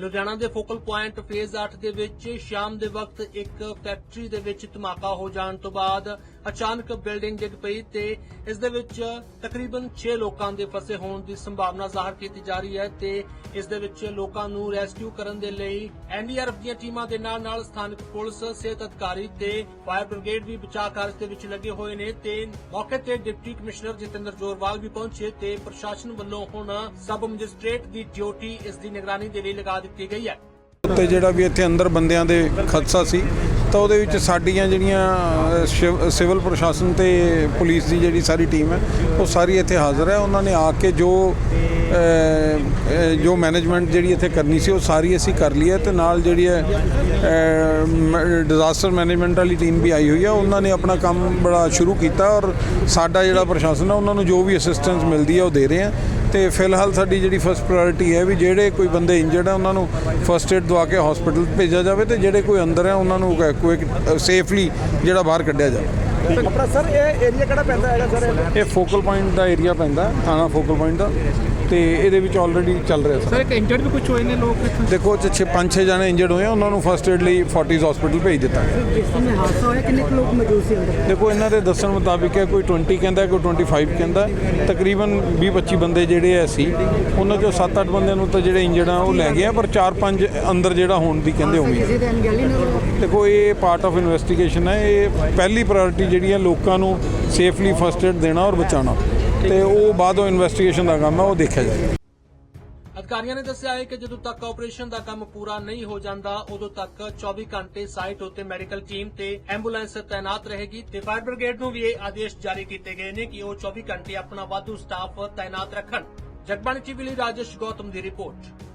ਲੁਧਿਆਣਾ ਦੇ focal point phase 8 ਦੇ ਵਿੱਚ ਸ਼ਾਮ ਦੇ ਵਕਤ ਇੱਕ ਫੈਕਟਰੀ ਦੇ ਵਿੱਚ ਧਮਾਕਾ ਹੋ ਜਾਣ ਤੋਂ ਬਾਅਦ ਅਚਾਨਕ ਬਿਲਡਿੰਗ ਡਿੱਗ ਪਈ ਤੇ ਇਸ ਦੇ ਵਿੱਚ ਤਕਰੀਬਨ 6 ਲੋਕਾਂ ਦੇ ਫਸੇ ਹੋਣ ਦੀ ਸੰਭਾਵਨਾ ਜ਼ਾਹਰ ਕੀਤੀ ਜਾ ਰਹੀ ਹੈ ਤੇ ਇਸ ਦੇ ਵਿੱਚ ਲੋਕਾਂ ਨੂੰ ਰੈਸਕਿਊ ਕਰਨ ਦੇ ਲਈ ਐਨਡੀਆਰਐਫ ਦੀਆਂ ਟੀਮਾਂ ਦੇ ਨਾਲ ਨਾਲ ਸਥਾਨਕ ਪੁਲਿਸ, ਸਿਹਤ ਅਧਿਕਾਰੀ ਤੇ ਫਾਇਰ ਬ੍ਰਿਗੇਡ ਵੀ ਬਚਾਅ ਕਾਰਜ ਦੇ ਵਿੱਚ ਲੱਗੇ ਹੋਏ ਨੇ ਤੇ ਮੌਕੇ ਤੇ ਡਿਪਟੀ ਕਮਿਸ਼ਨਰ ਜਤਿੰਦਰ ਜੋਰਵਾਲ ਵੀ ਪਹੁੰਚੇ ਤੇ ਪ੍ਰਸ਼ਾਸਨ ਵੱਲੋਂ ਹੁਣ ਸਬ ਮੈਜਿਸਟ੍ਰੇਟ ਦੀ ਡਿਊਟੀ ਇਸ ਦੀ ਨਿਗਰਾਨੀ ਦੇ ਲਈ ਲਗਾ ਦਿੱਤੀ ਗਈ ਹੈ। ਉੱਤੇ ਜਿਹੜਾ ਵੀ ਇੱਥੇ ਅੰਦਰ ਬੰਦਿਆਂ ਦੇ ਖਦਸ਼ਾ ਸੀ, ਤਾਂ ਉਹਦੇ ਵਿੱਚ ਸਾਡੀਆਂ ਜਿਹੜੀਆਂ ਸ਼ਿਵ- ਸਿਵਲ ਪ੍ਰਸ਼ਾਸਨ ਤੇ ਪੁਲਿਸ ਦੀ ਜਿਹੜੀ ਸਾਰੀ ਟੀਮ ਹੈ, ਉਹ ਸਾਰੀ ਇੱਥੇ ਹਾਜ਼ਰ ਹੈ। ਉਹਨਾਂ ਨੇ ਆ ਕੇ ਜੋ ਜੋ ਮੈਨੇਜਮੈਂਟ ਜਿਹੜੀ ਇੱਥੇ ਕਰਨੀ ਸੀ ਉਹ ਸਾਰੀ ਅਸੀਂ ਕਰ ਲਈ ਹੈ ਤੇ ਨਾਲ ਜਿਹੜੀ ਹੈ ਡਿਜ਼ਾਸਟਰ ਮੈਨੇਜਮੈਂਟ ਵਾਲੀ ਟੀਮ ਵੀ ਆਈ ਹੋਈ ਹੈ। ਉਹਨਾਂ ਨੇ ਆਪਣਾ ਕੰਮ ਬੜਾ ਸ਼ੁਰੂ ਕੀਤਾ ਔਰ ਸਾਡਾ ਜਿਹੜਾ ਪ੍ਰਸ਼ਾਸਨ ਹੈ ਉਹਨਾਂ ਨੂੰ ਜੋ ਵੀ ਅਸਿਸਟੈਂਸ ਮਿਲਦੀ ਹੈ ਉਹ ਦੇ ਰਹੇ ਆ ਤੇ ਫਿਲਹਾਲ ਸਾਡੀ ਜਿਹੜੀ ਫਸਟ ਪ੍ਰਾਇੋਰਟੀ ਹੈ ਵੀ ਜਿਹੜੇ ਕੋਈ ਬੰਦੇ ਇੰਜਰਡ ਹੈ ਉਹਨਾਂ ਨੂੰ ਫਸਟ ਏਡ ਦਵਾ ਕੇ ਹਸਪੀਟਲ ਭੇਜਿਆ ਜਾਵੇ ਤੇ ਜਿਹੜੇ ਕੋਈ ਅੰਦਰ ਹੈ ਉਹਨਾਂ ਨੂੰ ਕੋਈ ਸੇਫਲੀ ਜਿਹੜਾ ਬਾਹਰ ਕੱਢਿਆ ਜਾਵੇ। ਸਰ ਇਹ ਏਰੀਆ ਕਿਹੜਾ ਪੈਂਦਾ ਹੈਗਾ ਸਰ? ਇਹ ਫੋਕਲ ਪੁਆਇੰਟ ਦਾ ਏਰੀਆ ਪੈਂਦਾ ਥਾਣਾ ਫੋਕਲ ਪੁਆਇੰਟ ਦਾ। ਤੇ ਇਹਦੇ ਵਿੱਚ ਆਲਰੇਡੀ ਚੱਲ ਰਿਹਾ ਸਰ। ਇੱਕ ਇੰਜਰਡ ਵੀ ਕੁਝ ਹੋਏ ਨੇ ਲੋਕ ਇੱਥੇ? ਦੇਖੋ ਚ ਛੇ ਪੰਜ ਛੇ ਜਣੇ ਇੰਜਰਡ ਹੋਏ ਆ ਉਹਨਾਂ ਨੂੰ ਫਸਟ ਏਡ ਲਈ ਫੋਰਟਿਸ ਹਸਪੀਟਲ ਭੇਜ ਦਿੱਤਾ। ਜਿਸ ਸਮੇਂ ਹਾਦਸਾ ਹੋਇਆ ਕਿੰਨੇ ਲੋਕ ਮੌਜੂਦ ਸੀ ਅੰਦਰ? ਦੇਖੋ ਇਹਨਾਂ ਦੇ ਦੱਸਣ ਮੁਤਾਬਿਕ ਹੈ ਕੋਈ 20 ਕਹਿੰਦਾ ਕੋਈ 25 ਕਹਿੰਦਾ। ਤਕਰੀਬਨ 20 25 ਬੰਦੇ ਜਿਹੜੇ ਐ ਸੀ ਉਹਨਾਂ ਚੋਂ 7-8 ਬੰਦਿਆਂ ਨੂੰ ਤਾਂ ਜਿਹੜੇ ਇੰਜਰਡ ਆ ਉਹ ਲੈ ਗਏ ਆ ਪਰ 4-5 ਅੰਦਰ ਜਿਹੜਾ ਹੋਣ ਦੀ ਕਹਿੰਦੇ ਨਾਲ ਦੇਖੋ ਇਹ ਪਾਰਟ ਆਫ ਇਨਵੈਸਟੀਗੇਸ਼ਨ ਹੈ ਇਹ ਪਹਿਲੀ ਪ੍ਰਾਇੋਰਟੀ ਜਿਹੜੀ ਹੈ ਲੋਕਾਂ ਨੂੰ ਸੇਫਲੀ ਫਸਟ ਏਡ ਦੇਣਾ ਔਰ ਬਚਾਉਣਾ। ਤੇ ਉਹ ਬਾਅਦੋਂ ਇਨਵੈਸਟੀਗੇਸ਼ਨ ਦਾ ਕੰਮ ਹੈ, ਉਹ ਦੇਖਿਆ ਜਾਏਗਾ ਅਧਿਕਾਰੀਆਂ ਨੇ ਦੱਸਿਆ ਹੈ ਕਿ ਜਦੋਂ ਤੱਕ ਆਪਰੇਸ਼ਨ ਦਾ ਕੰਮ ਪੂਰਾ ਨਹੀਂ ਹੋ ਜਾਂਦਾ, ਉਦੋਂ ਤੱਕ 24 ਘੰਟੇ ਸਾਈਟ ਉੱਤੇ ਮੈਡੀਕਲ ਟੀਮ ਤੇ ਐਂਬੂਲੈਂਸ ਤਾਇਨਾਤ ਰਹੇਗੀ ਤੇ ਫਾਇਰ ਬ੍ਰਿਗੇਡ ਨੂੰ ਵੀ ਇਹ ਆਦੇਸ਼ ਜਾਰੀ ਕੀਤੇ ਗਏ ਨੇ ਕਿ ਉਹ 24 ਘੰਟੇ ਆਪਣਾ ਵਾਧੂ ਸਟਾਫ ਤਾਇਨਾਤ ਰੱਖਣ। ਜਗਬਾਣੀ ਟੀਵੀ ਲਈ ਰਾਜੇਸ਼ ਗੌਤਮ ਦੀ ਰਿਪੋਰਟ।